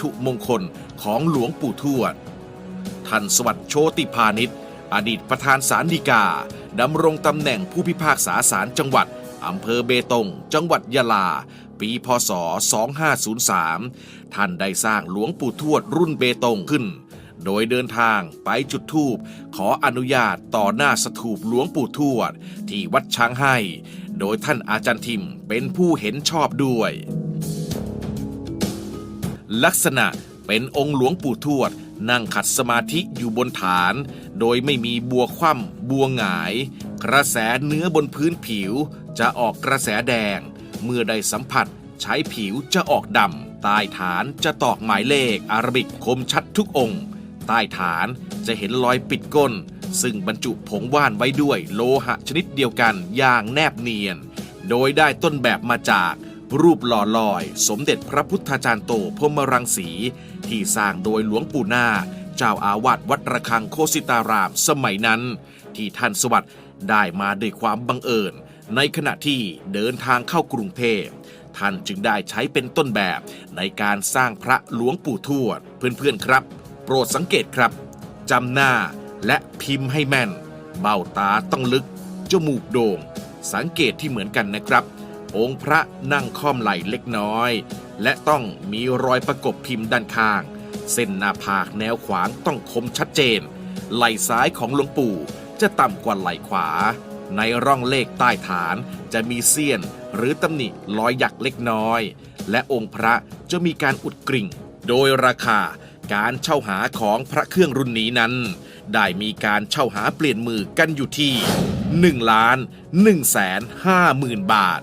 ถุมงคลของหลวงปู่ทวด ท่านสวัสดิ์โชติพาณิชย์ อดีตประธานศาลฎีกา ดำรงตำแหน่งผู้พิพากษาศาลจังหวัด อำเภอเบตง จังหวัดยะลา ปี พศ 2503 ท่านได้สร้างหลวงปู่ทวดรุ่นเบตงขึ้น โดยเดินทางไปจุดธูปขออนุญาตต่อหน้าสถูปหลวงปู่ทวด ที่วัดช้างให้ โดยท่านอาจารย์ทิมเป็นผู้เห็นชอบด้วย ลักษณะเป็นองค์หลวงปู่ทวด นั่งขัดสมาธิอยู่บนฐาน โดยไม่มีบัวคว่ำบัวหงาย กระแสเนื้อบนพื้นผิวจะออกกระแสแดง เมื่อได้สัมผัสใช้ผิวจะออกดำใต้ฐานจะตอกหมายเลขอารบิกคมชัดทุกองค์ใต้ฐานจะเห็นรอยปิดก้น ซึ่งบรรจุผงว่านไว้ด้วยโลหะชนิดเดียวกันอย่างแนบเนียน โดยได้ต้นแบบมาจาก รูปหล่อลอย สมเด็จพระพุทธจารย์โตพมรังสี ที่สร้างโดยหลวงปู่นาเจ้าอาวาสวัดระฆังโคสิตารามสมัยนั้น ที่ท่านสวัสดิ์ได้มาด้วยความบังเอิญ ในขณะที่เดินทางเข้ากรุงเทพท่านจึงได้ใช้เป็นต้นแบบในการสร้างพระหลวงปู่ทวด เพื่อนๆครับ โปรดสังเกตครับจำหน้าและพิมพ์ให้แม่น เบ้าตาต้องลึก จมูกโด่ง สังเกตที่เหมือนกันนะครับ องค์พระนั่งค่อมไหล่เล็กน้อย และต้องมีรอยประกบพิมพ์ด้านข้าง เส้นหน้าผากแนวขวางต้องคมชัดเจน ไหล่ซ้ายของหลวงปู่จะต่ำกว่าไหล่ขวา ในร่องเลขใต้ฐานจะมีเสี้ยนหรือตำหนิรอยหยักเล็กน้อย และองค์พระจะมีการอุดกริ่ง โดยราคาการเช่าหาของพระเครื่องรุ่นนี้นั้น ได้มีการเช่าหาเปลี่ยนมือกันอยู่ที่1ล้าน1แสน5หมื่นบาท